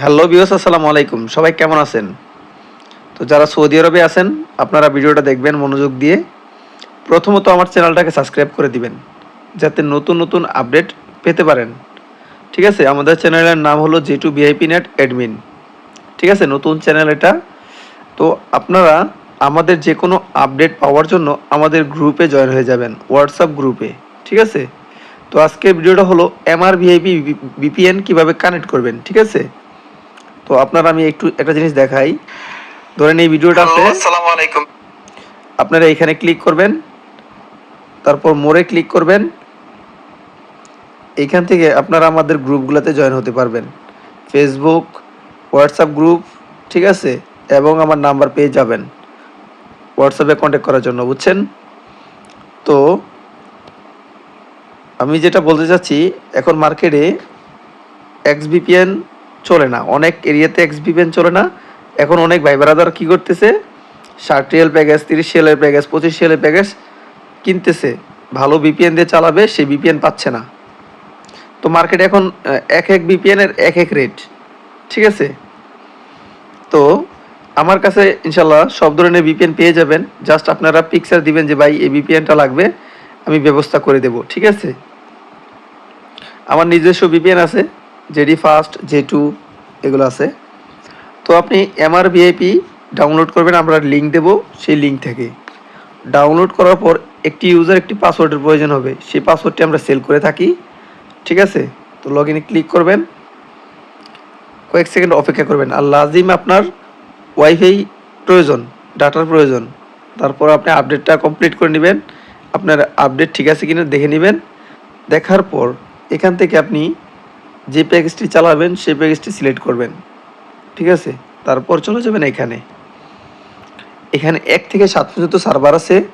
Hello বিওস আসসালামু আলাইকুম। সবাই কেমন আছেন? তো যারা সৌদি আরবে আছেন, আপনারা ভিডিওটা দেখবেন মনোযোগ দিয়ে। প্রথমত আমার চ্যানেলটাকে সাবস্ক্রাইব করে দিবেন, যাতে নতুন নতুন আপডেট পেতে পারেন। ঠিক আছে, আমাদের চ্যানেলের নাম হলো J two VIP net admin. ঠিক আছে, নতুন চ্যানেল এটা। তো আপনারা আমাদের যে কোনো আপডেট পাওয়ার জন্য আমাদের গ্রুপে জয়েন হয়ে যাবেন হোয়াটসঅ্যাপ গ্রুপে। ঠিক আছে? তো আজকের ভিডিওটা হলো এমআর ভিআইপি বিপিএন কীভাবে কানেক্ট করবেন, ঠিক আছে? তো আপনার আমি একটু একটা জিনিস দেখাই। ধরেন এই ভিডিওটা আছে আসসালামু আলাইকুম। আপনারা এখানে ক্লিক করবেন। তারপর মোড়ে ক্লিক করবেন। এইখান থেকে আপনারা আমাদের গ্রুপগুলোতে জয়েন হতে পারবেন। ফেসবুক হোয়াটসঅ্যাপ গ্রুপ ঠিক আছে? এবং আমার নাম্বার পেয়ে যাবেন। হোয়াটসঅ্যাপে কন্ট্যাক্ট করার জন্য বুঝছেন? তো আমি যেটা বলতে চাচ্ছি এখন মার্কেটে এক্সবিপিএন চলে না। অনেক এরিয়াতে এক্সবিপিএন চলে না। এখন অনেক ভাই ব্রাদার কী করতেছে? ষাট রিয়েল প্যাকেজ তিরিশ রিয়েলের প্যাকেজ পঁচিশ রিয়েলের প্যাকেজ কিনতেছে। ভালো বিপিএন দিয়ে চালাবে, সে বিপিএন পাচ্ছে না। তো মার্কেটে এখন এক এক বিপিএনের এক এক রেট ঠিক আছে? তো আমার কাছে ইনশাল্লাহ সব ধরনের বিপিএন পেয়ে যাবেন। জাস্ট আপনারা পিকচার দিবেন যে, ভাই, এই বিপিএনটা লাগবে, আমি ব্যবস্থা করে দেব। ঠিক আছে? আমার নিজস্ব বিপিএন আছে। জেডি ফাস্ট জে টু, এগুলো আছে। তো আপনি এমআর ভিআইপি ডাউনলোড করবেন, আমরা লিঙ্ক দেব সেই লিঙ্ক থেকে। ডাউনলোড করার পর একটি ইউজার একটি পাসওয়ার্ডের প্রয়োজন হবে, সেই পাসওয়ার্ডটি আমরা সেল করে থাকি, ঠিক আছে? তো লগ ইনে ক্লিক করবেন। কয়েক সেকেন্ড অপেক্ষা করবেন। আর লাজিম আপনার ওয়াইফাই প্রয়োজন ডাটার প্রয়োজন। তারপর আপনি আপডেটটা কমপ্লিট করে নেবেন। আপনার আপডেট ঠিক আছে কিনা দেখে নেবেন। দেখার পর এখান থেকে আপনি যে প্যাকেজটি চালাবেন, সেই প্যাকেজটি সিলেক্ট করবেন। ঠিক আছে? তারপর চলে যাবেন এখানে। এখানে এক থেকে সাত পর্যন্ত সার্ভার আছে।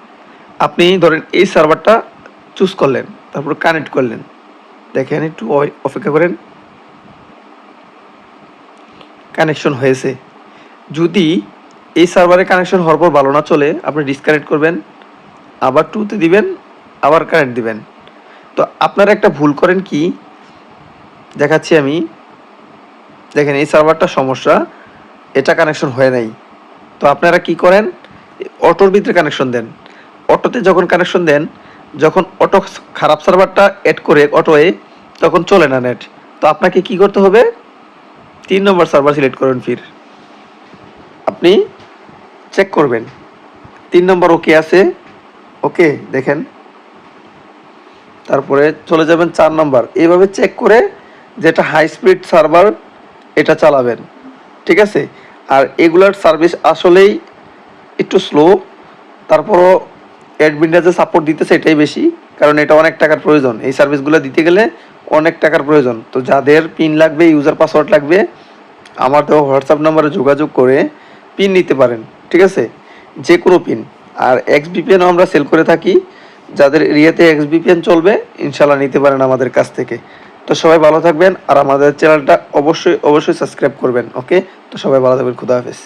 আপনি ধরেন এই সার্ভারটা চুজ করলেন, তারপর কানেক্ট করলেন। দেখেন একটু অপেক্ষা করেন। কানেকশন হয়েছে। যদি এই সার্ভারে কানেকশন হওয়ার পর ভালো না চলে, আপনি ডিসকানেক্ট করবেন, আবার টুতে দিবেন, আবার কানেক্ট দিবেন। তো আপনারা একটা ভুল করেন কি? দেখাচ্ছি আমি। দেখেন, এই সার্ভারটা সমস্যা। এটা কানেকশন হয় নাই। তো আপনারা কি করেন? অটোর ভিতরে কানেকশন দেন। অটোতে যখন কানেকশন দেন, যখন অটো খারাপ সার্ভারটা অ্যাড করে অটোয়ে, তখন চলে না নেট তো আপনাকে কি করতে হবে? তিন নম্বর সার্ভার সিলেক্ট করবেন ফির। আপনি চেক করবেন। তিন নম্বর ওকে আছে। ওকে দেখেন। তারপরে চলে যাবেন চার নম্বর। এইভাবে চেক করে যেটা হাই স্পিড সার্ভার এটা চালাবেন, ঠিক আছে? আর এগুলার সার্ভিস আসলেই একটু স্লো তারপরও অ্যাডমিনরা যে সাপোর্ট দিতেছে এটাই বেশি, কারণ এটা অনেক টাকার প্রয়োজন। এই সার্ভিসগুলো দিতে গেলে অনেক টাকার প্রয়োজন। তো যাদের পিন লাগবে ইউজার পাসওয়ার্ড লাগবে, আমার দেওয়া হোয়াটসঅ্যাপ নাম্বারে যোগাযোগ করে পিন নিতে পারেন, ঠিক আছে? যে কোনো পিন আর এক্স বিপিএনও আমরা সেল করে থাকি। যাদের এরিয়াতে এক্স বিপিএন চলবে ইনশাল্লাহ নিতে পারেন আমাদের কাছ থেকে। তো সবাই ভালো থাকবেন আর আমাদের চ্যানেলটা অবশ্যই অবশ্যই সাবস্ক্রাইব করবেন, ওকে? তো সবাই ভালো থাকবেন, খুদা হাফেজ।